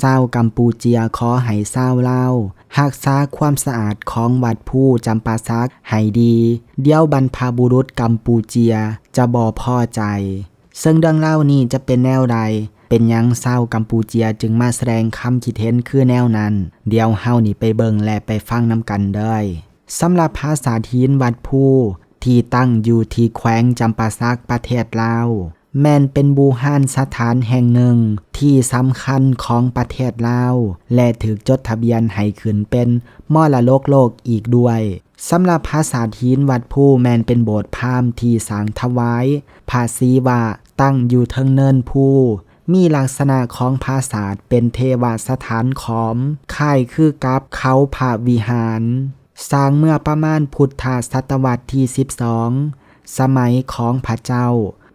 ชากัมพูเจียขอให้ชาวลาวรักษาความสะอาดของวัดผู้จำปาสักให้ดี เดี๋ยวบรรพบุรุษกัมพูเจียจะบ่พอใจ ซึ่งเรื่องเล่านี้จะเป็นแนวใด เป็นยังชากัมพูเจียจึงมาแสดงคำคิดเห็นคือแนวนั้น เดี๋ยวเฮานี่ไปเบิ่งและไปฟังน้ำกันเด้สำหรับภาษาทีนวัดผู้ที่ตั้งอยู่ที่แขวงจำปาสักประเทศลาว แมนเป็นบูฮานสถานแห่งหนึ่งที่สำคัญของประเทศลาว และถือจดทะเบียนให้ขึ้นเป็นมรดกโลกอีกด้วยสำหรับภาษาทีนวัดผู้แมนเป็นโบสถ์พามที่สางถวายภาษีว่าตั้งอยู่เทิงเนินผู้มีลักษณะของภาษาเป็นเทวสถานขอมค่ายคือกับเขาผาวิหาร สร้างเมื่อประมาณพุทธศตวรรษที่ 12 สมัยของพระเจ้า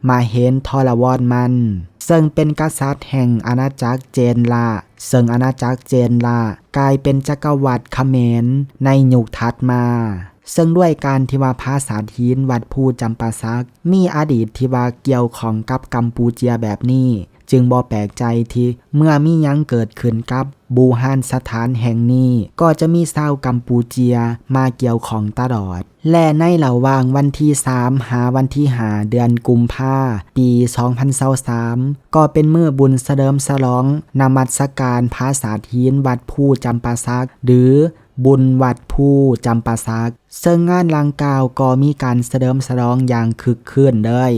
มาเห็นทรวรมัน ซึ่งเป็นกษัตริย์แห่งอาณาจักรเจนลา ซึ่งอาณาจักรเจนลากลายเป็นจักรวรรดิเขมรในยุคถัดมาซึ่งด้วยการที่ว่าภาษาทีนวัดผู้จำปาสัก มีอดีตที่ว่าเกี่ยวของกับกัมพูเจียแบบนี้ จึงบ่แปลกใจที่เมื่อมียังเกิดขึ้นกับ บูฮานสถานแห่งนี้ก็จะมีชาวกัมพูเจียมาเกี่ยวของตลอด และในระหว่างวันที่ 3 หาวันที่หาเดือนกุมภาปี 2023ก็เป็นมือบุญเสดิมสลองนมัสการภาษาทีนวัดผู้จำปาสัก หรือบุญวัดผู้จำปาสัก ซึ่งงานลังกาวก็มีการเสดิมสลองอย่างคึกคืนเลย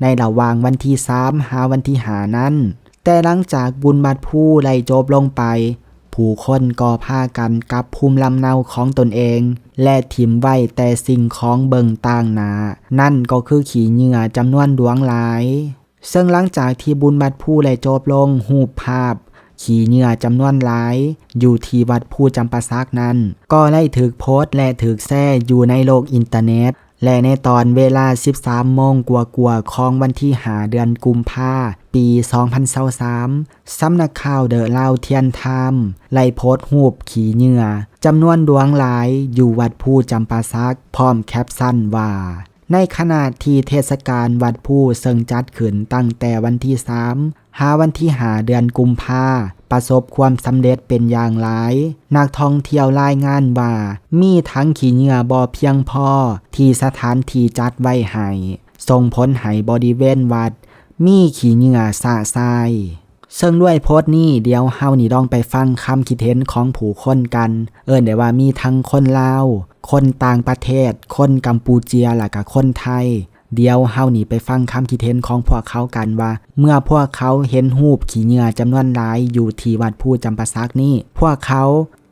ในระหว่างวันที่ 3 หาวันที่หานั้น แต่หลังจากบุญบัดผู้ไล่จบลงไป ผู้คนก็พากันกลับภูมิลำเนาของตนเอง และถิ่มไว้แต่สิ่งของเบิ่งต่างนา นั่นก็คือขี่เหงื่อจำนวนดวงหลาย ซึ่งหลังจากที่บุญบัดผู้ไล่จบลงหูปภาพขี่เหงื่อจำนวนหลาย อยู่ที่วัดผู้จำปาสักนั้น ก็ได้ถึกโพสต์และถึกแซ่อยู่ในโลกอินเทอร์เน็ต และในตอนเวลา 13โมงกว่าๆของวันที่หาเดือนกุมภาปี 2023สำนักข่าวเดอะลาวเทียนไทม์ไล่โพสต์รูปขี่เหงื่อจำนวนดวงหลายอยู่วัดผู้จำปาสัก พร้อมแคปชั่นว่า ในขณะที่เทศกาลวัดผู้เซิงจัดขึ้นตั้งแต่วันที่ 3 หาวันที่หาเดือนกุมภาประสบความสำเร็จเป็นอย่างหลาย นักท่องเที่ยวรายงานว่า มีทั้งขี่เหงื่อบ่เพียงพอที่สถานที่จัดไว้ให้ส่งผลให้บริเวณวัด มีขี่เหงื่อสะทรายซึ่งด้วยโพสต์นี้เดี๋ยวเฮานี่ลองไปฟังคำคิดเห็นของผู้คนกัน เอิ้นได้ว่ามีทั้งคนลาว คนต่างประเทศ คนกัมพูเจียและก็คนไทย เดี๋ยวเฮานี่ไปฟังคำคิดเห็นของพวกเขากันว่า เมื่อพวกเขาเห็นรูปขี่เหงื่อจำนวนหลายอยู่ที่วัดผู้จำปาสักนี้พวกเขา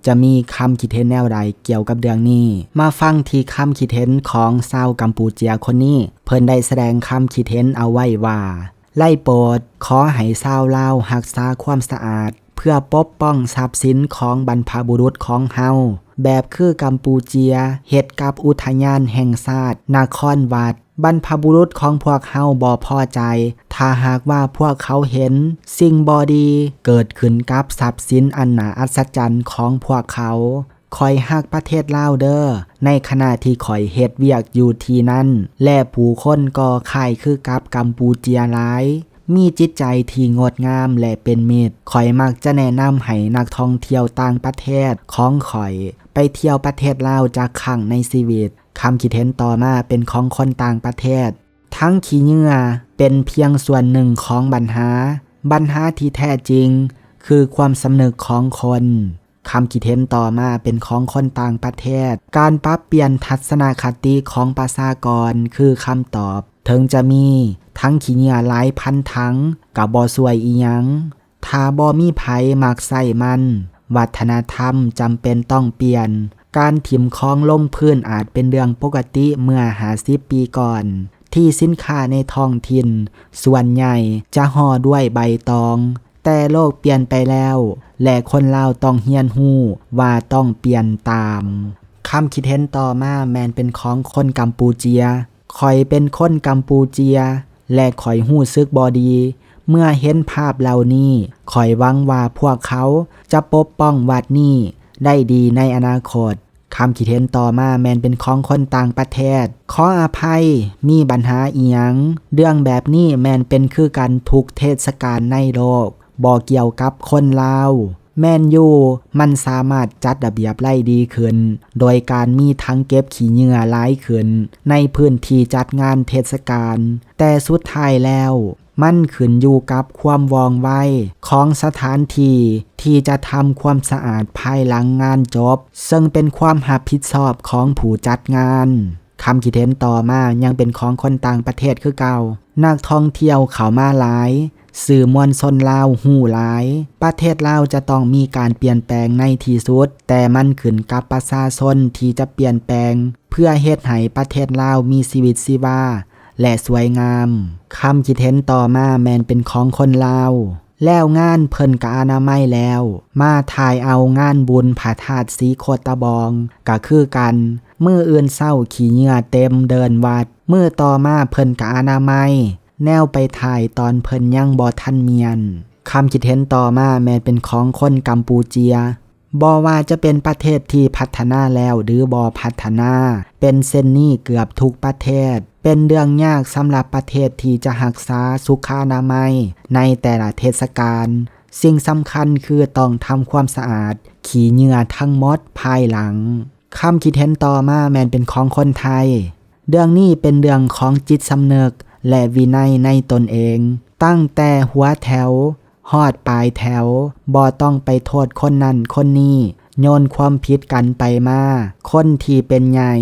จะมีคำคิดเห็นแนวใดเกี่ยวกับเรื่องนี้ มาฟังที่คำคิดเห็นของชาวกัมพูเจียคนนี้ เพิ่นได้แสดงคำคิดเห็นเอาไว้ว่า ไล่โปรดขอให้ชาวลาวรักษาความสะอาด เพื่อปกป้องทรัพย์สินของบรรพบุรุษของเฮาแบบคือกัมพูเจียเฮ็ดกับอุทยานแห่งชาตินครวัด บรรพบุรุษของพวกเฮาบ่พอใจ ถ้าหากว่าพวกเขาเห็น สิ่งบอดีเกิดขึ้นกับทรัพย์สินอันหนาอัศจรรย์ของพวกเขาคอยฮักประเทศลาวเด้อ ในขณะที่ข่อยเฮ็ดเวียกอยู่ที่นั่น และผู้คนก็ค่ายคือกับกัมพูเจียหลาย มีจิตใจที่งดงามและเป็นมิตรข่อยมักจะแนะนำให้นักท่องเที่ยวต่างประเทศของข่อย ไปเที่ยวประเทศลาวจากครั้งในชีวิต คำคิดเห็นต่อมาเป็นของคนต่างประเทศ ทั้งขี้เหงื่อเป็นเพียงส่วนหนึ่งของปัญหาปัญหาที่แท้จริง คือความสำนึกของคนคำคิดเห็นต่อมาเป็นของคนต่างประเทศ การปรับเปลี่ยนทัศนคติของประชากรคือคำตอบ ถึงจะมีทั้งขี้เหงื่อหลายพันทั้งกับบอสวยอีหยังถ้าบอมีไผมักใส่มัน วัฒนธรรมจำเป็นต้องเปลี่ยน การถิ่มคลองลงพื้นอาจเป็นเรื่องปกติเมื่อหาสิบปีก่อน ที่สินค้าในท้องถิ่น ส่วนใหญ่จะห่อด้วยใบตอง แต่โลกเปลี่ยนไปแล้ว และคนลาต้องเฮียนหู้ว่าต้องเปลี่ยนตามคำคิดเห็นต่อมาแมนเป็นของคนกัมพูเจียคอยเป็นคนกัมพูเจีย และคอยหู้ซึกบอดี เมื่อเห็นภาพเหล่านี้คอยหวังว่าพวกเขาจะปกป้องวัดนี้ได้ดีในอนาคต คำคิดเห็นต่อมาแมนเป็นของคนต่างประเทศ ขออภัย มีปัญหาอีหยัง เรื่องแบบนี้แมนเป็นคือกันทุกเทศกาลในโลกบ่เกี่ยวกับคนลาวแมนยูมันสามารถจัดระเบียบไล่ดีขึ้น โดยการมีทั้งเก็บขี้เหงื่อหลายขึ้น ในพื้นที่จัดงานเทศกาลแต่สุดท้ายแล้ว มันขึ้นอยู่กับความวองไวของสถานที่ที่จะทำความสะอาดภายหลังงานจบ ซึ่งเป็นความรับผิดชอบของผู้จัดงานคำคิดเห็นต่อมายังเป็นของคนต่างประเทศคือเก่า นักท่องเที่ยวเข้ามาหลาย สื่อมวลชนลาวหูหลาย ประเทศลาวจะต้องมีการเปลี่ยนแปลงในที่สุด แต่มันขึ้นกับประชาชนที่จะเปลี่ยนแปลง เพื่อเฮ็ดให้ประเทศลาวมีชีวิตชีวา และสวยงามคำคิดเห็นต่อมาแมนเป็นของคนลาวแล้วงานเพิ่นกะอนามัยแล้ว มาถ่ายเอางานบุญผาธาตุสีโคตะบองก็คือกันเมื่ออื่นเศร้าขี่เหงื่อเต็มเดินวัดเมื่อต่อมาเพิ่นกะอนามัย แนวไปถ่ายตอนเพิ่นยังบ่ทันเมียนคำคิดเห็นต่อมาแมนเป็นของคนกัมพูเจียบอว่าจะเป็นประเทศที่พัฒนาแล้วหรือบอพัฒนา เป็นเส้นนี้เกือบทุกประเทศ เป็นเรื่องยากสำหรับประเทศที่จะหักษาสุขานามัย ในแต่ละเทศกาลสิ่งสำคัญคือต้องทำความสะอาด ขี่เหงื่อทั้งมดภายหลังคำคิดเห็นต่อมาแมนเป็นของคนไทย เรื่องนี้เป็นเรื่องของจิตสำเนึกและวินัยในตนเอง ตั้งแต่หัวแถวฮอดปลายแถวบ่ต้องไปโทษคนนั้นคนนี้โยนความผิดกันไปมา คนที่เป็นใหญ่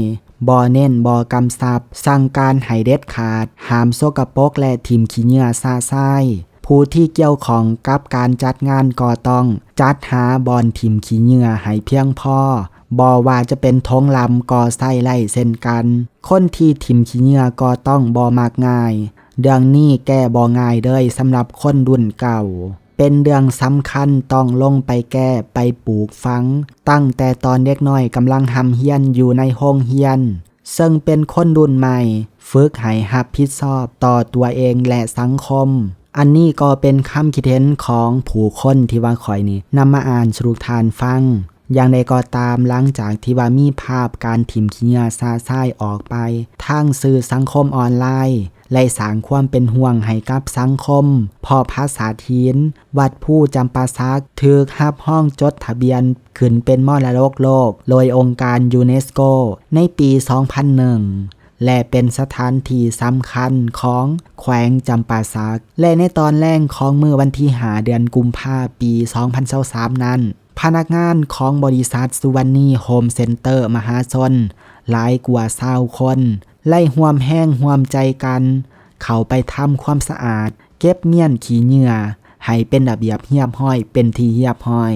บ่เน้นบ่กำซับสั่งการให้เด็ดขาด หามโซกะปกและทิมขี้เหงื่อซาซ้ายผู้ที่เกี่ยวของกับการจัดงานก็ต้อง จัดหาบอนทิมขี้เหงื่อให้เพียงพอบอว่าจะเป็นทงลำก่อไส้ไล่เส้นกัน คนที่ทิมขี้เหงื่อก็ต้องบอมากง่ายเรื่องนี้แก้บ่ง่ายเลยสำหรับคนรุ่นเก่า เป็นเรื่องสำคัญต้องลงไปแก้ไปปลูกฝัง ตั้งแต่ตอนเด็กน้อยกำลังหำเฮียนอยู่ในห้องเฮียน ซึ่งเป็นคนรุ่นใหม่ ฝึกให้หับผิดชอบต่อตัวเองและสังคม อันนี้ก็เป็นคำคิดเห็นของผู้คนที่ว่าคอยนี่นำมาอ่านสรุปทานฟัง อย่างใดก็ตามหลังจากที่ว่ามีภาพการถิ่มขี้เหงื่อซาซ้ายออกไปทางสื่อสังคมออนไลน์ และสร้างความเป็นห่วงให้กับสังคม พอภาษาทีน วัดผู้จำปาซักถือหับห้องจดทะเบียน ขึ้นเป็นมรดกโลก โดยองค์การยูเนสโก ในปี 2001และเป็นสถานที่สำคัญของแขวงจำปาสัก และในตอนแรกของเมื่อวันที่หาเดือนกุมภาปี 2023 นั้น พนักงานของบริษัทสุวรรณีโฮมเซ็นเตอร์มหาชนหลายกว่าเศร้าคน ไล่ห่วมแห้งห่วมใจกัน เขาไปทำความสะอาด เก็บเมี่ยนขี้เหงื่อให้เป็นระเบียบเรียบห้อยเป็นทีเรียบห้อย